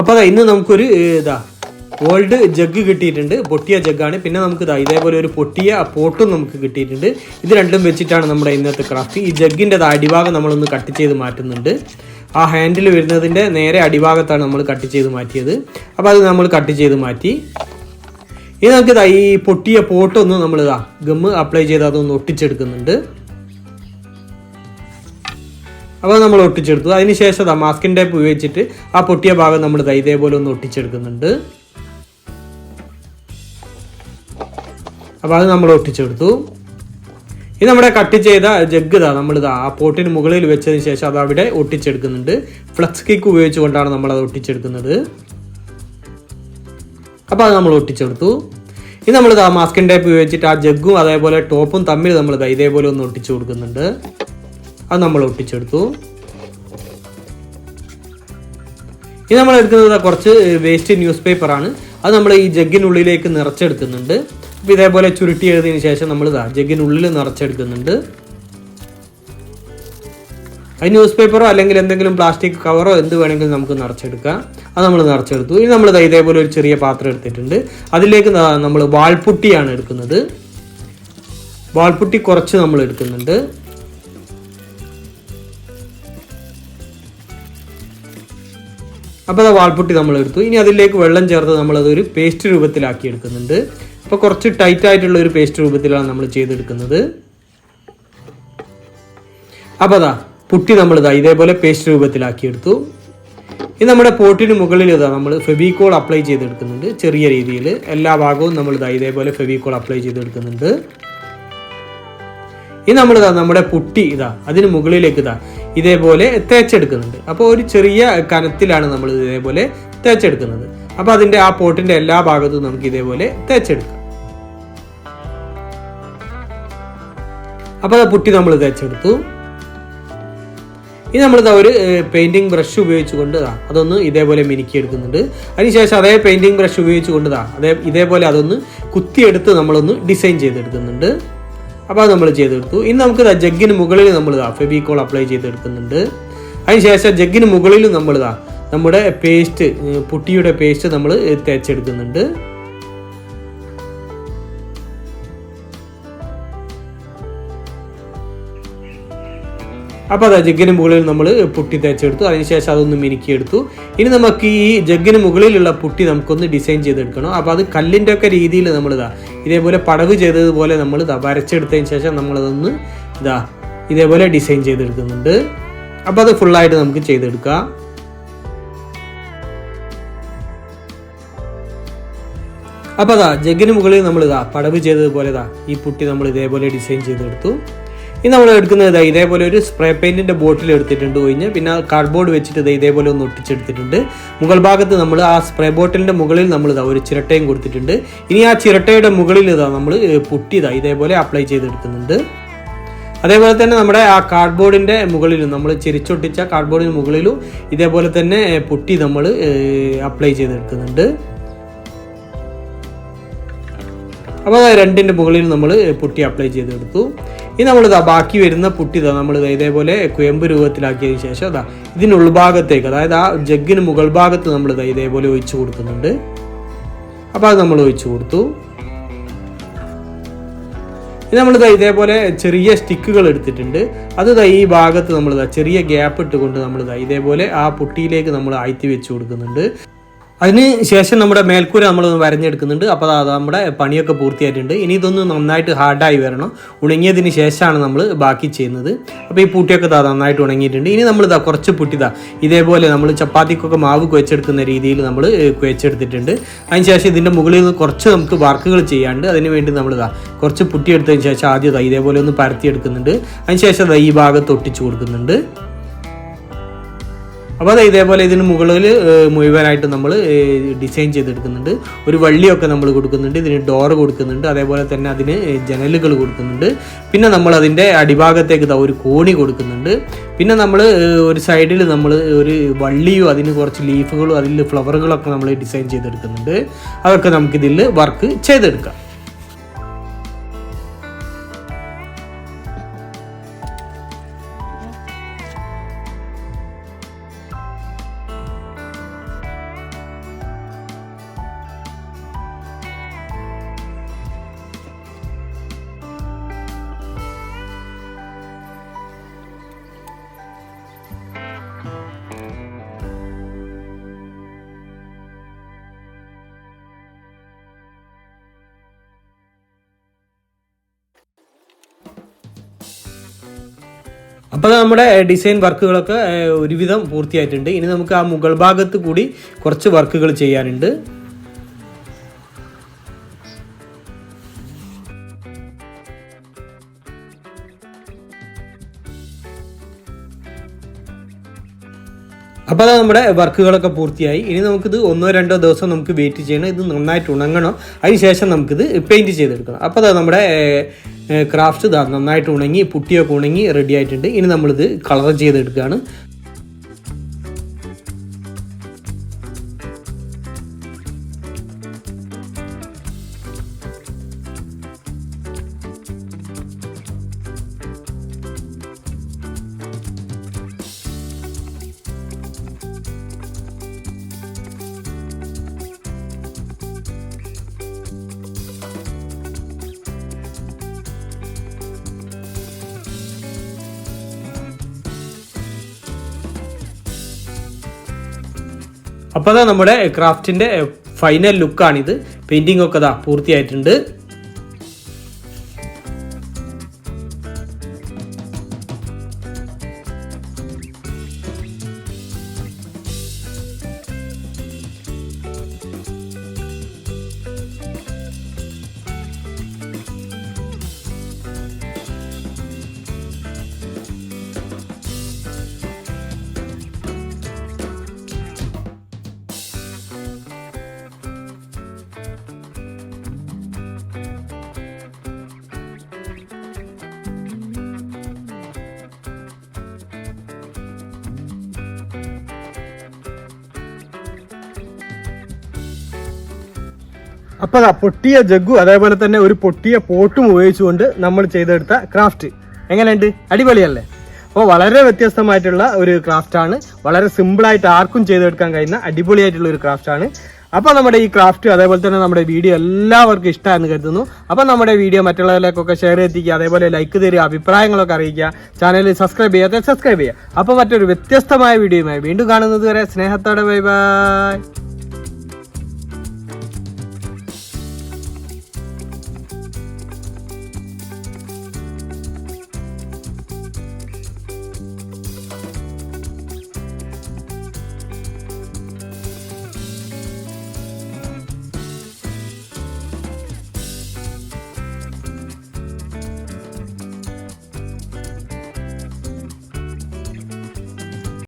അപ്പോൾ അതാ ഇന്ന് നമുക്കൊരു ഇതാ ഓൾഡ് ജഗ് കിട്ടിയിട്ടുണ്ട്. പൊട്ടിയ ജഗ്ഗാണ് പിന്നെ നമുക്ക് ഇതാ ഇതേപോലെ ഒരു പൊട്ടിയ പോട്ടും നമുക്ക് കിട്ടിയിട്ടുണ്ട്. ഇത് രണ്ടും വെച്ചിട്ടാണ് നമ്മുടെ ഇന്നത്തെ ക്രാഫ്റ്റ് ഈ ജഗ്ഗിന്റെ അടിഭാഗം നമ്മളൊന്ന് കട്ട് ചെയ്ത് മാറ്റുന്നുണ്ട്. ആ ഹാൻഡിൽ വരുന്നതിന്റെ നേരെ അടിഭാഗത്താണ് നമ്മൾ കട്ട് ചെയ്ത് മാറ്റിയത്. അപ്പോൾ അത് നമ്മൾ കട്ട് ചെയ്ത് മാറ്റി. ഇനി നമുക്ക് ഈ പൊട്ടിയ പോട്ടൊന്ന് നമ്മൾ ഇതാ ഗമ്മ് അപ്ലൈ ചെയ്ത് അതൊന്ന് ഒട്ടിച്ചെടുക്കുന്നുണ്ട്. അപ്പോൾ നമ്മൾ ഒട്ടിച്ചെടുത്തു അതിനുശേഷം ദാ മാസ്കിൻ ടേപ്പ് ഉപയോഗിച്ചിട്ട് ആ പൊട്ടിയ ഭാഗം നമ്മൾ ഇതേപോലെ ഒന്ന് ഒട്ടിച്ചെടുക്കുന്നുണ്ട്. അപ്പോൾ അത് നമ്മൾ ഒട്ടിച്ചെടുത്തു. ഇത് നമ്മുടെ കട്ട് ചെയ്ത ജഗ് ഇതാ നമ്മൾ ഇതാ ആ പോട്ടിന് മുകളിൽ വെച്ചതിന് ശേഷം അത് അവിടെ ഒട്ടിച്ചെടുക്കുന്നുണ്ട്. ഫ്ലക്സ് കിക്ക് ഉപയോഗിച്ചുകൊണ്ടാണ് നമ്മൾ അത് ഒട്ടിച്ചെടുക്കുന്നത്. അപ്പോൾ അത് നമ്മൾ ഒട്ടിച്ചെടുത്തു. ഇത് നമ്മൾ മാസ്കിൻ ടൈപ്പ് ഉപയോഗിച്ചിട്ട് ആ ജഗ്ഗും അതേപോലെ ടോപ്പും തമ്മിൽ നമ്മൾ ഇതേപോലെ ഒന്ന് ഒട്ടിച്ചു കൊടുക്കുന്നുണ്ട്. അത് നമ്മൾ ഒട്ടിച്ചെടുത്തു. ഇനി നമ്മൾ എടുക്കുന്നത് കുറച്ച് വേസ്റ്റ് ന്യൂസ് പേപ്പറാണ് അത് നമ്മൾ ഈ ജഗ്ഗിനുള്ളിലേക്ക് നിറച്ചെടുക്കുന്നുണ്ട്. അപ്പോൾ ഇതേപോലെ ചുരുട്ടി എഴുതിയതിന് ശേഷം നമ്മൾ ജഗ്ഗിനുള്ളിൽ നിറച്ചെടുക്കുന്നുണ്ട്. അത് ന്യൂസ് പേപ്പറോ അല്ലെങ്കിൽ എന്തെങ്കിലും പ്ലാസ്റ്റിക് കവറോ എന്ത് വേണമെങ്കിലും നമുക്ക് നിറച്ചെടുക്കാം. അത് നമ്മൾ നിറച്ചെടുത്തു. ഇനി നമ്മൾ ഇതേപോലെ ഒരു ചെറിയ പാത്രം എടുത്തിട്ടുണ്ട്. അതിലേക്ക് നമ്മൾ വാൾപുട്ടിയാണ് എടുക്കുന്നത്. വാൾപുട്ടി കുറച്ച് നമ്മൾ എടുക്കുന്നുണ്ട്. അപ്പോൾ അത് വാൾപുട്ടി നമ്മൾ എടുത്തു ഇനി അതിലേക്ക് വെള്ളം ചേർത്ത് നമ്മളത് ഒരു പേസ്റ്റ് രൂപത്തിലാക്കി എടുക്കുന്നുണ്ട് അപ്പോൾ കുറച്ച് ടൈറ്റ് ആയിട്ടുള്ള ഒരു പേസ്റ്റ് രൂപത്തിലാണ് നമ്മൾ ചെയ്തെടുക്കുന്നത്. അപ്പോൾ അതാ പുട്ടി നമ്മൾ ഇതാ ഇതേപോലെ പേസ്റ്റ് രൂപത്തിലാക്കി എടുത്തു ഇത് നമ്മുടെ പോട്ടിന് മുകളിൽ ഇതാ നമ്മൾ ഫെവിക്കോൾ അപ്ലൈ ചെയ്തെടുക്കുന്നുണ്ട് ചെറിയ രീതിയിൽ. എല്ലാ ഭാഗവും നമ്മൾ ഇതാ ഇതേപോലെ ഫെവിക്കോൾ അപ്ലൈ ചെയ്തെടുക്കുന്നുണ്ട്. ഇത് ഇതാ നമ്മുടെ പുട്ടി ഇതാ അതിന് മുകളിലേക്ക് ഇതാ ഇതേപോലെ തേച്ചെടുക്കുന്നുണ്ട്. അപ്പോൾ ഒരു ചെറിയ കനത്തിലാണ് നമ്മൾ ഇതേപോലെ തേച്ചെടുക്കുന്നത്. അപ്പോൾ അതിന്റെ ആ പോട്ടിന്റെ എല്ലാ ഭാഗത്തും നമുക്ക് ഇതേപോലെ തേച്ചെടുക്കാം. അപ്പോൾ പുട്ടി നമ്മൾ തേച്ചെടുത്തു. ഇനി നമ്മളിതാ ഒരു പെയിന്റിംഗ് ബ്രഷ് ഉപയോഗിച്ചുകൊണ്ട് ദാ അതൊന്ന് ഇതേപോലെ മിനുക്കി എടുക്കുന്നുണ്ട് അതിനുശേഷം അതേ പെയിന്റിംഗ് ബ്രഷ് ഉപയോഗിച്ചുകൊണ്ട് ദാ അതേ ഇതേപോലെ അതൊന്ന് കുത്തിയെടുത്ത് നമ്മളൊന്ന് ഡിസൈൻ ചെയ്തെടുക്കുന്നുണ്ട്. അപ്പോൾ അത് നമ്മൾ ചെയ്തെടുത്തു. ഇനി നമുക്ക് ജഗ്ഗിന് മുകളിൽ നമ്മൾ ഇതാ ഫെബിക്കോൾ അപ്ലൈ ചെയ്തെടുക്കുന്നുണ്ട്. അതിനുശേഷം ജഗ്ഗിന് മുകളിൽ നമ്മൾ ദാ നമ്മുടെ പേസ്റ്റ് പുട്ടിയുടെ പേസ്റ്റ് നമ്മൾ തേച്ചെടുക്കുന്നുണ്ട്. അപ്പോൾ അതാ ജഗ്ഗിന് മുകളിൽ നമ്മൾ പുട്ടി തേച്ചെടുത്തു. അതിനുശേഷം അതൊന്ന് മിനുക്കിയെടുത്തു. ഇനി നമുക്ക് ഈ ജഗ്ഗിന് മുകളിലുള്ള പുട്ടി നമുക്കൊന്ന് ഡിസൈൻ ചെയ്തെടുക്കണം. അപ്പോൾ അത് കല്ലിന്റെ ഒക്കെ രീതിയിൽ നമ്മൾ ഇതാ ഇതേപോലെ പടവ് ചെയ്തതുപോലെ നമ്മൾ വരച്ചെടുത്തതിന് ശേഷം നമ്മളതൊന്ന് ഇതാ ഇതേപോലെ ഡിസൈൻ ചെയ്തെടുക്കുന്നുണ്ട്. അപ്പോൾ അത് ഫുള്ളായിട്ട് നമുക്ക് ചെയ്തെടുക്കാം. അപ്പോൾ അതാ ജഗ്ഗിന് മുകളിൽ നമ്മൾ ഇതാ പടവ് ചെയ്തതുപോലെ ഈ പുട്ടി നമ്മൾ ഇതേപോലെ ഡിസൈൻ ചെയ്തെടുത്തു. ഇനി നമ്മൾ എടുക്കുന്നത് ഇതാ ഇതേപോലെ ഒരു സ്പ്രേ പെയിന്റിന്റെ ബോട്ടിൽ എടുത്തിട്ടുണ്ട് കഴിഞ്ഞ് പിന്നെ കാർഡ്ബോർഡ് വെച്ചിട്ട് ഇത് ഇതേപോലെ ഒന്ന് ഒട്ടിച്ചെടുത്തിട്ടുണ്ട്. മുകൾ ഭാഗത്ത് നമ്മൾ ആ സ്പ്രേ ബോട്ടിലിന്റെ മുകളിൽ നമ്മൾ ഇതാ ഒരു ചിരട്ടയും കൊടുത്തിട്ടുണ്ട്. ഇനി ആ ചിരട്ടയുടെ മുകളിൽ ഇതാ നമ്മൾ പുട്ടി ഇതാ ഇതേപോലെ അപ്ലൈ ചെയ്തെടുക്കുന്നുണ്ട്. അതേപോലെ തന്നെ നമ്മുടെ ആ കാർഡ്ബോർഡിന്റെ മുകളിലും നമ്മൾ ചിരിച്ചൊട്ടിച്ച കാർഡ്ബോർഡിന് മുകളിലും ഇതേപോലെ തന്നെ പുട്ടി നമ്മൾ അപ്ലൈ ചെയ്തെടുക്കുന്നുണ്ട്. അപ്പോൾ അത് രണ്ടിന്റെ മുകളിൽ നമ്മൾ പുട്ടി അപ്ലൈ ചെയ്തെടുത്തു. ഇനി നമ്മൾ ഇതാ ബാക്കി വരുന്ന പുട്ടി ഇതാ നമ്മൾ ഇതേപോലെ കുയമ്പ് രൂപത്തിലാക്കിയതിന് ശേഷം അതാ ഇതിന് ഉൾഭാഗത്തേക്ക് അതായത് ആ ജഗ്ഗിന് മുകൾ ഭാഗത്ത് നമ്മൾ ഇതാ ഇതേപോലെ ഒഴിച്ചു കൊടുക്കുന്നുണ്ട്. അപ്പോൾ അത് നമ്മൾ ഒഴിച്ചു കൊടുത്തു. ഇനി നമ്മളിതാ ഇതേപോലെ ചെറിയ സ്റ്റിക്കുകൾ എടുത്തിട്ടുണ്ട്. അത് ഈ ഭാഗത്ത് നമ്മളിതാ ചെറിയ ഗ്യാപ്പ് ഇട്ടുകൊണ്ട് നമ്മളിതാ ഇതേപോലെ ആ പുട്ടിയിലേക്ക് നമ്മൾ ആഴ്ത്തി വെച്ച് കൊടുക്കുന്നുണ്ട്. അതിന് ശേഷം നമ്മുടെ മേൽക്കൂര നമ്മളൊന്ന് വരഞ്ഞെടുക്കുന്നുണ്ട്. അപ്പോൾ അത് നമ്മുടെ പണിയൊക്കെ പൂർത്തിയായിട്ടുണ്ട്. ഇനി ഇതൊന്ന് നന്നായിട്ട് ഹാർഡായി വരണം. ഉണങ്ങിയതിന് ശേഷമാണ് നമ്മൾ ബാക്കി ചെയ്യുന്നത്. അപ്പോൾ ഈ പൂട്ടിയൊക്കെ ഇതാ നന്നായിട്ട് ഉണങ്ങിയിട്ടുണ്ട്. ഇനി നമ്മൾ ഇതാ കുറച്ച് പുട്ടിതാ ഇതേപോലെ നമ്മൾ ചപ്പാത്തിക്കൊക്കെ മാവ് കുഴച്ചെടുക്കുന്ന രീതിയിൽ നമ്മൾ കുഴച്ചെടുത്തിട്ടുണ്ട്. അതിന് ശേഷം ഇതിന്റെ മുകളിൽ നിന്ന് കുറച്ച് നമുക്ക് വർക്കുകൾ ചെയ്യാണ്ട് അതിന് വേണ്ടി നമ്മൾ ഇതാ കുറച്ച് പുട്ടിയെടുത്തതിന് ശേഷം ആദ്യം ഇതാ ഇതേപോലെ ഒന്ന് പരത്തിയെടുക്കുന്നുണ്ട്. അതിന് ശേഷം ഇതാ ഈ ഭാഗത്ത് ഒട്ടിച്ചു കൊടുക്കുന്നുണ്ട്. അപ്പോൾ അത് ഇതേപോലെ ഇതിന് മുകളിൽ മുഴുവനായിട്ട് നമ്മൾ ഡിസൈൻ ചെയ്തെടുക്കുന്നുണ്ട്. ഒരു വള്ളിയൊക്കെ നമ്മൾ കൊടുക്കുന്നുണ്ട്. ഇതിന് ഡോർ കൊടുക്കുന്നുണ്ട്. അതേപോലെ തന്നെ അതിന് ജനലുകൾ കൊടുക്കുന്നുണ്ട്. പിന്നെ നമ്മൾ അതിന്റെ അടിഭാഗത്തേക്ക് ഒരു കോണി കൊടുക്കുന്നുണ്ട്. പിന്നെ നമ്മൾ ഒരു സൈഡിൽ നമ്മൾ ഒരു വള്ളിയും അതിന് കുറച്ച് ലീഫുകളും അതിൽ ഫ്ലവറുകളൊക്കെ നമ്മൾ ഡിസൈൻ ചെയ്തെടുക്കുന്നുണ്ട്. അതൊക്കെ നമുക്കിതിൽ വർക്ക് ചെയ്തെടുക്കാം. അപ്പോൾ നമ്മുടെ ഡിസൈൻ വർക്കുകളൊക്കെ ഒരുവിധം പൂർത്തിയായിട്ടുണ്ട്. ഇനി നമുക്ക് ആ മുകൾ ഭാഗത്ത് കൂടി കുറച്ച് വർക്കുകൾ ചെയ്യാനുണ്ട്. അപ്പോൾ അത് നമ്മുടെ വർക്കുകളൊക്കെ പൂർത്തിയായി. ഇനി നമുക്കിത് ഒന്നോ രണ്ടോ ദിവസം നമുക്ക് വെയിറ്റ് ചെയ്യണം. ഇത് നന്നായിട്ട് ഉണങ്ങണം. അതിനുശേഷം നമുക്കിത് പെയിന്റ് ചെയ്തെടുക്കണം. അപ്പോൾ അത് നമ്മുടെ ക്രാഫ്റ്റ് ഇതാ നന്നായിട്ട് ഉണങ്ങി പുട്ടിയൊക്കെ ഉണങ്ങി റെഡി ആയിട്ടുണ്ട്. ഇനി നമ്മളിത് കളർ ചെയ്തെടുക്കുകയാണ്. അപ്പോൾ അതാ നമ്മുടെ ക്രാഫ്റ്റിന്റെ ഫൈനൽ ലുക്കാണിത് പെയിന്റിംഗ് ഒക്കെ അതാ പൂർത്തിയായിട്ടുണ്ട്. അപ്പോൾ അതാ പൊട്ടിയ ജഗ്ഗു അതേപോലെ തന്നെ ഒരു പൊട്ടിയ പോട്ടും ഉപയോഗിച്ചുകൊണ്ട് നമ്മൾ ചെയ്തെടുത്ത ക്രാഫ്റ്റ് എങ്ങനെയുണ്ട്? അടിപൊളിയല്ലേ? അപ്പോൾ വളരെ വ്യത്യസ്തമായിട്ടുള്ള ഒരു ക്രാഫ്റ്റാണ് വളരെ സിമ്പിളായിട്ട് ആർക്കും ചെയ്തെടുക്കാൻ കഴിയുന്ന അടിപൊളിയായിട്ടുള്ള ഒരു ക്രാഫ്റ്റാണ് അപ്പോൾ നമ്മുടെ ഈ ക്രാഫ്റ്റ് അതേപോലെ തന്നെ നമ്മുടെ വീഡിയോ എല്ലാവർക്കും ഇഷ്ടമാണെന്ന് കരുതുന്നു. അപ്പോൾ നമ്മുടെ വീഡിയോ മറ്റുള്ളവരിലേക്കൊക്കെ ഷെയർ എത്തിക്കുക അതേപോലെ ലൈക്ക് തരിക അഭിപ്രായങ്ങളൊക്കെ അറിയിക്കുക ചാനൽ സബ്സ്ക്രൈബ് ചെയ്യാതെ സബ്സ്ക്രൈബ് ചെയ്യുക. അപ്പോൾ മറ്റൊരു വ്യത്യസ്തമായ വീഡിയോയുമായി വീണ്ടും കാണുന്നത് വരെ സ്നേഹത്തോടെ ബൈ ബൈ